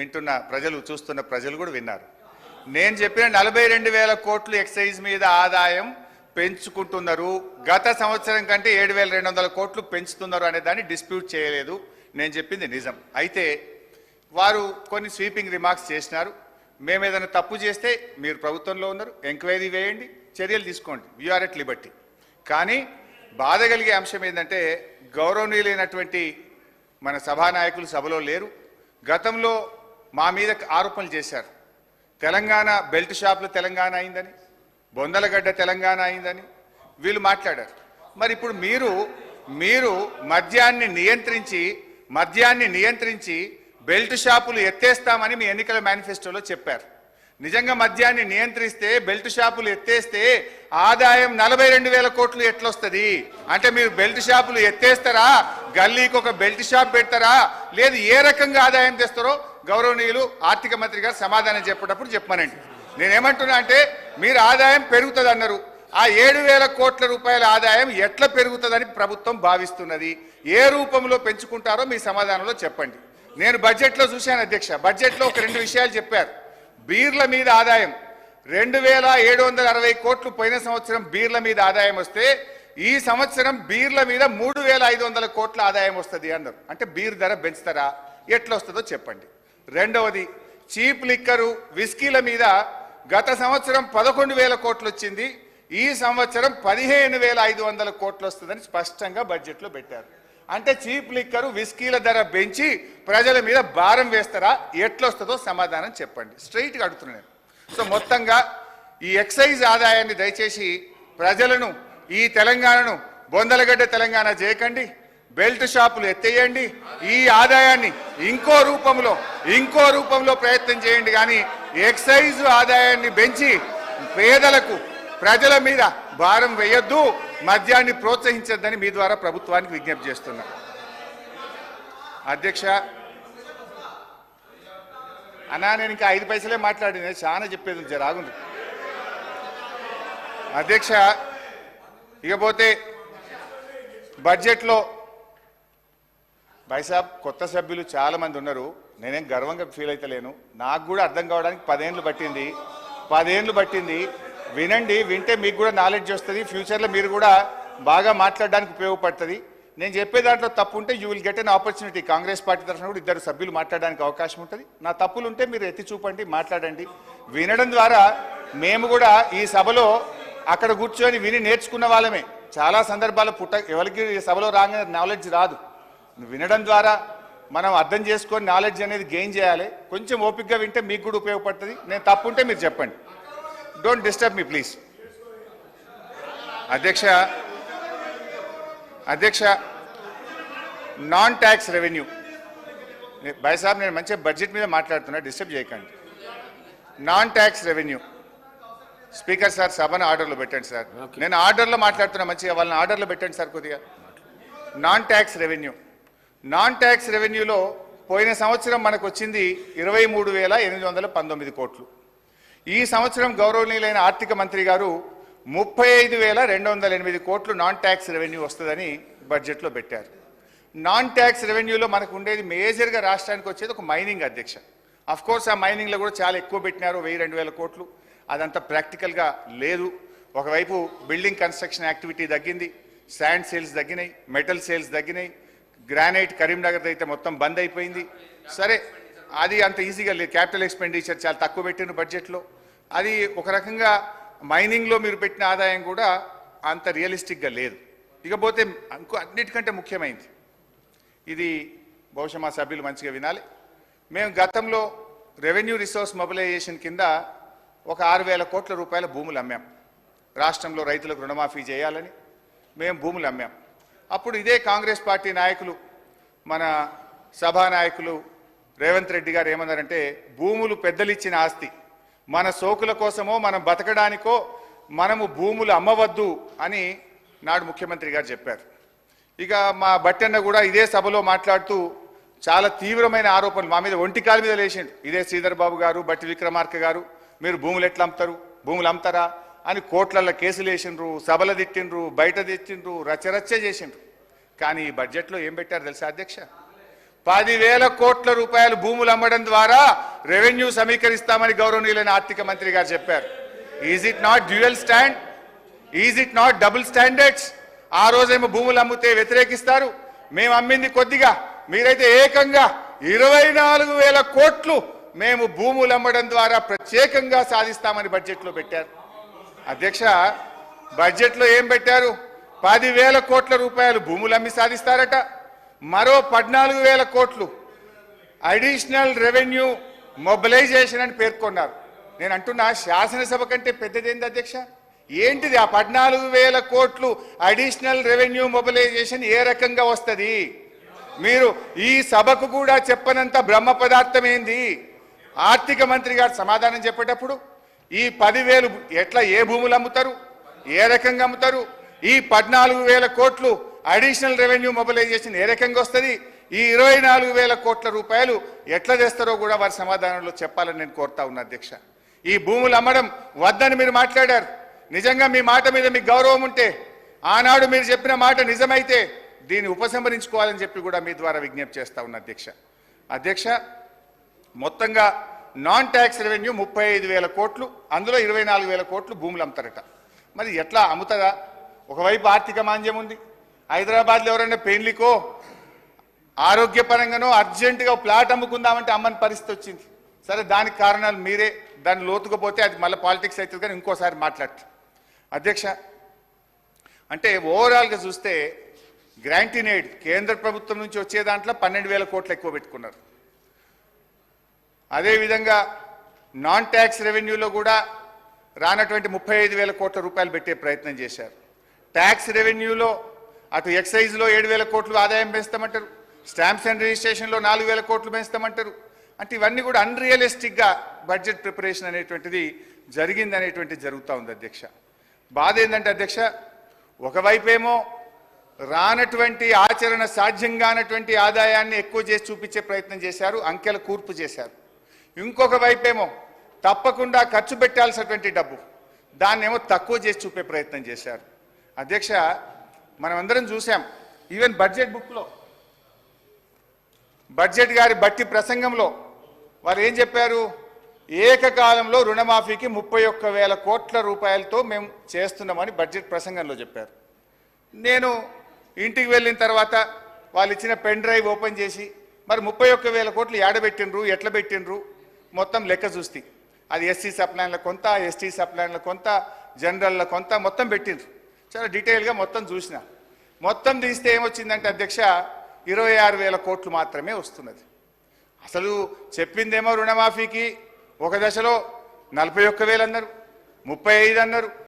వింటున్న ప్రజలు చూస్తున్న ప్రజలు కూడా విన్నారు. నేను చెప్పిన నలభై రెండు వేల కోట్లు ఎక్సైజ్ మీద ఆదాయం పెంచుకుంటున్నారు. గత సంవత్సరం కంటే ఏడు వేల రెండు వందల కోట్లు పెంచుతున్నారు అనే దాన్ని డిస్ప్యూట్ చేయలేదు. నేను చెప్పింది నిజం. అయితే వారు కొన్ని స్వీపింగ్ రిమార్క్స్ చేసినారు. మేము ఏదైనా తప్పు చేస్తే మీరు ప్రభుత్వంలో ఉన్నారు. ఎంక్వైరీ వేయండి. చర్యలు తీసుకోండి. యూఆర్ ఎట్ లిబర్టీ కానీ బాధ కలిగే అంశం ఏంటంటే గౌరవనీయులైనటువంటి మన సభానాయకులు సభలో లేరు. గతంలో మా మీద ఆరోపణలు చేశారు. తెలంగాణ బెల్ట్ షాపులు తెలంగాణ అయిందని బొందలగడ్డ తెలంగాణ అయిందని వీళ్ళు మాట్లాడారు. మరి ఇప్పుడు మీరు మీరు మద్యాన్ని నియంత్రించి మద్యాన్ని నియంత్రించి బెల్ట్ షాపులు ఎత్తేస్తామని మీ ఎన్నికల మేనిఫెస్టోలో చెప్పారు. నిజంగా మద్యాన్ని నియంత్రిస్తే బెల్ట్ షాపులు ఎత్తేస్తే ఆదాయం నలభై రెండు వేల కోట్లు ఎట్లొస్తుంది? అంటే మీరు బెల్ట్ షాపులు ఎత్తేస్తారా? గల్లీకి ఒక బెల్ట్ షాప్ పెడతారా? లేదు ఏ రకంగా ఆదాయం తెస్తారో గౌరవనీయులు ఆర్థిక మంత్రి గారు సమాధానం చెప్పేటప్పుడు చెప్పమనండి. నేనేమంటున్నా అంటే మీరు ఆదాయం పెరుగుతుంది అన్నారు ఆ ఏడు వేల కోట్ల రూపాయల ఆదాయం ఎట్లా పెరుగుతుందని ప్రభుత్వం భావిస్తున్నది? ఏ రూపంలో పెంచుకుంటారో మీ సమాధానంలో చెప్పండి. నేను బడ్జెట్లో చూశాను అధ్యక్ష. బడ్జెట్లో ఒక రెండు విషయాలు చెప్పారు. బీర్ల మీద ఆదాయం. రెండు వేల ఏడు వందల అరవై కోట్లు పోయిన సంవత్సరం బీర్ల మీద ఆదాయం వస్తే ఈ సంవత్సరం బీర్ల మీద మూడు వేల ఐదు వందల కోట్ల ఆదాయం వస్తుంది అన్నారు. అంటే బీర్ ధర పెంచుతారా? ఎట్లా వస్తుందో చెప్పండి. రెండవది చీప్ లిక్కరు విస్కీల మీద గత సంవత్సరం పదకొండు వేల కోట్లు వచ్చింది ఈ సంవత్సరం పదిహేను వేల ఐదు వందల కోట్లు వస్తుందని స్పష్టంగా బడ్జెట్లో పెట్టారు. అంటే చీప్ లిక్కరు విస్కీల ధర పెంచి ప్రజల మీద భారం వేస్తారా ఎట్లొస్తుందో సమాధానం చెప్పండి. స్ట్రైట్గా అడుగుతున్నాను సో మొత్తంగా ఈ ఎక్సైజ్ ఆదాయాన్ని దయచేసి ప్రజలను ఈ తెలంగాణను బొందలగడ్డ తెలంగాణ చేయకండి బెల్ట్ షాపులు ఎత్తేయండి. ఈ ఆదాయాన్ని ఇంకో రూపంలో ఇంకో రూపంలో ప్రయత్నం చేయండి. కానీ ఎక్సైజ్ ఆదాయాన్ని పెంచి పేదలకు ప్రజల మీద భారం వేయొద్దు మద్యాన్ని ప్రోత్సహించద్దని మీ ద్వారా ప్రభుత్వానికి విజ్ఞప్తి చేస్తున్నా. అధ్యక్ష అన్నా నేను ఇంకా ఐదు పైసలే మాట్లాడింది చాలా చెప్పేది ఉంది, ఆగుంది అధ్యక్ష ఇకపోతే బడ్జెట్లో బైసాబ్ కొత్త సభ్యులు చాలా మంది ఉన్నారు. నేనేం గర్వంగా ఫీల్ అయితలేను నాకు కూడా అర్థం కావడానికి పదేండ్లు పట్టింది. పదేండ్లు పట్టింది. వినండి వింటే మీకు కూడా నాలెడ్జ్ వస్తుంది. ఫ్యూచర్లో మీరు కూడా బాగా మాట్లాడడానికి ఉపయోగపడుతుంది. నేను చెప్పే దాంట్లో తప్పు ఉంటే you will get an opportunity Congress party తరఫున కూడా ఇద్దరు సభ్యులు మాట్లాడడానికి అవకాశం ఉంటుంది. నా తప్పులు ఉంటే మీరు ఎత్తి చూపండి మాట్లాడండి. వినడం ద్వారా మేము కూడా ఈ సభలో అక్కడ కూర్చొని విని నేర్చుకున్న వాళ్ళమే. చాలా సందర్భాలు పుట్ట ఎవరికి సభలో రాగానే నాలెడ్జ్ రాదు. వినడం ద్వారా మనం అర్థం చేసుకొని నాలెడ్జ్ అనేది గెయిన్ చేయాలి. కొంచెం ఓపిక్గా వింటే మీకు కూడా ఉపయోగపడుతుంది. నేను తప్పుంటే మీరు చెప్పండి. డోంట్ డిస్టర్బ్ మీ ప్లీజ్ అధ్యక్ష అధ్యక్ష నాన్ ట్యాక్స్ రెవెన్యూ సాబ్ నేను మంచిగా బడ్జెట్ మీద మాట్లాడుతున్నా డిస్టర్బ్ చేయకండి. Non tax revenue speaker sir సభను ఆర్డర్లో పెట్టండి సార్. నేను ఆర్డర్లో మాట్లాడుతున్నా మంచిగా వాళ్ళని ఆర్డర్లో పెట్టండి సార్ కొద్దిగా. Non tax revenue non tax రెవెన్యూలో పోయిన సంవత్సరం మనకు వచ్చింది ఇరవై మూడు వేల ఎనిమిది వందల పంతొమ్మిది కోట్లు. ఈ సంవత్సరం గౌరవనీయులైన ఆర్థిక మంత్రి గారు ముప్పై ఐదు వేల రెండు వందల ఎనిమిది కోట్లు నాన్ ట్యాక్స్ రెవెన్యూ వస్తుందని బడ్జెట్లో పెట్టారు. నాన్ ట్యాక్స్ రెవెన్యూలో మనకు ఉండేది మేజర్గా రాష్ట్రానికి వచ్చేది ఒక మైనింగ్ అధ్యక్ష. అఫ్ కోర్స్ ఆ మైనింగ్లో కూడా చాలా ఎక్కువ పెట్టినారు వెయ్యి రెండు వేల కోట్లు. అదంతా ప్రాక్టికల్గా లేదు. ఒకవైపు బిల్డింగ్ కన్స్ట్రక్షన్ యాక్టివిటీ తగ్గింది శాండ్ సేల్స్ తగ్గినాయి మెటల్ సేల్స్ తగ్గినాయి గ్రానైట్ కరీంనగర్ అయితే మొత్తం బంద్ అయిపోయింది. సరే అది అంత ఈజీగా లేదు. క్యాపిటల్ ఎక్స్పెండిచర్ చాలా తక్కువ పెట్టిన బడ్జెట్లో. అది ఒక రకంగా మైనింగ్లో మీరు పెట్టిన ఆదాయం కూడా అంత రియలిస్టిక్గా లేదు. ఇకపోతే ఇంకో అన్నిటికంటే ముఖ్యమైనది ఇది బహుశా మా సభ్యులు మంచిగా వినాలి. మేము గతంలో రెవెన్యూ రిసోర్స్ మొబిలైజేషన్ కింద ఒక ఆరు వేల కోట్ల రూపాయల భూములు అమ్మాం. రాష్ట్రంలో రైతులకు రుణమాఫీ చేయాలని మేము భూములు అమ్మాం. అప్పుడు ఇదే కాంగ్రెస్ పార్టీ నాయకులు మన సభా నాయకులు రేవంత్ రెడ్డి గారు ఏమన్నారంటే భూములు పెద్దలిచ్చిన ఆస్తి మన సోకుల కోసమో మనం బతకడానికో మనము భూములు అమ్మవద్దు అని నాడు ముఖ్యమంత్రి గారు చెప్పారు. ఇక మా బట్టన్న కూడా ఇదే సభలో మాట్లాడుతూ చాలా తీవ్రమైన ఆరోపణలు మా మీద ఒంటికాల మీద లేచిండు. ఇదే శ్రీధర్ బాబు గారు బట్టి విక్రమార్క గారు మీరు భూములు ఎట్లా అమ్ముతారు? భూములు అమ్ముతారా? అని కోట్లల్లో కేసులు వేసిండ్రు సభలు తిట్టిండ్రు బయట తెచ్చిండ్రు రచ్చరచ్చ చేసిండ్రు. కానీ ఈ బడ్జెట్లో ఏం పెట్టారు తెలుసా అధ్యక్ష? పదివేల కోట్ల రూపాయలు భూములు అమ్మడం ద్వారా రెవెన్యూ సమీకరిస్తామని గౌరవనీయులైన ఆర్థిక మంత్రి గారు చెప్పారు. Is it not dual stand is it not double standards ఆ రోజేమో భూములు అమ్మితే వ్యతిరేకిస్తారు. మేము అమ్మింది కొద్దిగా మీరైతే ఏకంగా ఇరవై నాలుగు వేల కోట్లు మేము భూములు అమ్మడం ద్వారా ప్రత్యేకంగా సాధిస్తామని బడ్జెట్లో పెట్టారు. అధ్యక్ష బడ్జెట్లో ఏం పెట్టారు? పదివేల కోట్ల రూపాయలు భూములు అమ్మి సాధిస్తారట. మరో పద్నాలుగు వేల కోట్లు అడిషనల్ రెవెన్యూ మొబిలైజేషన్ అని పేర్కొన్నారు. నేను అంటున్నా శాసనసభ కంటే పెద్దదేంది అధ్యక్ష? ఏంటిది ఆ పద్నాలుగు వేల కోట్లు అడిషనల్ రెవెన్యూ మొబిలైజేషన్ ఏ రకంగా వస్తుంది? మీరు ఈ సభకు కూడా చెప్పనంత బ్రహ్మ పదార్థం ఏంది? ఆర్థిక మంత్రి గారు సమాధానం చెప్పేటప్పుడు ఈ పదివేలు ఎట్లా ఏ భూములు అమ్ముతారు? ఏ రకంగా అమ్ముతారు? ఈ పద్నాలుగు వేల కోట్లు అడిషనల్ రెవెన్యూ మొబిలైజేషన్ ఏ రకంగా వస్తుంది? ఈ ఇరవై నాలుగు వేల కోట్ల రూపాయలు ఎట్లా చేస్తారో కూడా వారి సమాధానంలో చెప్పాలని నేను కోరుతా ఉన్నా అధ్యక్ష. ఈ భూములు అమ్మడం వద్దని మీరు మాట్లాడారు. నిజంగా మీ మాట మీద మీకు గౌరవం ఉంటే ఆనాడు మీరు చెప్పిన మాట నిజమైతే దీన్ని ఉపసంహరించుకోవాలని చెప్పి కూడా మీ ద్వారా విజ్ఞప్తి చేస్తా ఉన్నా అధ్యక్ష. అధ్యక్ష మొత్తంగా నాన్ ట్యాక్స్ రెవెన్యూ ముప్పై ఐదు వేల కోట్లు అందులో ఇరవై నాలుగు వేల కోట్లు భూములు అమ్ముతారట. మరి ఎట్లా అమ్ముతుందా ఒకవైపు ఆర్థిక మాంద్యం ఉంది. హైదరాబాద్లో ఎవరైనా పెయిన్లికో ఆరోగ్యపరంగానో అర్జెంటుగా ప్లాట్ అమ్ముకుందామంటే అమ్మని పరిస్థితి వచ్చింది. సరే దానికి కారణాలు మీరే దాన్ని లోతుకుపోతే అది మళ్ళీ పాలిటిక్స్ అవుతుంది కానీ ఇంకోసారి మాట్లాడతారు అధ్యక్ష అంటే ఓవరాల్గా చూస్తే గ్రాంటీన్ కేంద్ర ప్రభుత్వం నుంచి వచ్చే దాంట్లో పన్నెండు వేల కోట్లు ఎక్కువ పెట్టుకున్నారు. అదేవిధంగా నాన్ ట్యాక్స్ రెవెన్యూలో కూడా రానటువంటి ముప్పై ఐదు వేల కోట్ల రూపాయలు పెట్టే ప్రయత్నం చేశారు. ట్యాక్స్ రెవెన్యూలో అటు ఎక్సైజ్లో ఏడు వేల కోట్లు ఆదాయం పెంచుతామంటారు. స్టాంప్స్ అండ్ రిజిస్ట్రేషన్లో నాలుగు వేల కోట్లు పెంచుతామంటారు. అంటే ఇవన్నీ కూడా అన్రియలిస్టిక్గా బడ్జెట్ ప్రిపరేషన్ అనేటువంటిది జరిగింది అనేటువంటిది జరుగుతూ ఉంది అధ్యక్ష. బాధ ఏంటంటే అధ్యక్ష ఒకవైపేమో రానటువంటి ఆచరణ సాధ్యం కానటువంటి ఆదాయాన్ని ఎక్కువ చేసి చూపించే ప్రయత్నం చేశారు అంకెల కూర్పు చేశారు. ఇంకొక వైపేమో తప్పకుండా ఖర్చు పెట్టాల్సినటువంటి డబ్బు. దాన్నేమో తక్కువ చేసి చూపే ప్రయత్నం చేశారు. అధ్యక్ష మనం అందరం చూసాం ఈవెన్ బడ్జెట్ బుక్లో. బడ్జెట్ గారి బట్టి ప్రసంగంలో వారు ఏం చెప్పారు? ఏకకాలంలో రుణమాఫీకి ముప్పై ఒక్క వేల కోట్ల రూపాయలతో మేము చేస్తున్నామని బడ్జెట్ ప్రసంగంలో చెప్పారు. నేను ఇంటికి వెళ్ళిన తర్వాత వాళ్ళు ఇచ్చిన పెన్ డ్రైవ్ ఓపెన్ చేసి మరి ముప్పై ఒక్క వేల కోట్లు ఏడబెట్టిండ్రు ఎట్లా పెట్టిండ్రు? మొత్తం లెక్క చూస్తే. అది ఎస్సీ సప్లైన్ల కొంత ఎస్టీ సప్లైన్ల కొంత జనరల్ల కొంత మొత్తం పెట్టిండ్రు. చాలా డీటెయిల్గా మొత్తం చూసిన. మొత్తం తీస్తే ఏమొచ్చిందంటే అధ్యక్ష ఇరవై ఆరు వేల కోట్లు మాత్రమే వస్తున్నది. అసలు చెప్పిందేమో రుణమాఫీకి. ఒక దశలో నలభై ఒక్క వేలు అన్నారు. ముప్పై ఐదు అన్నారు.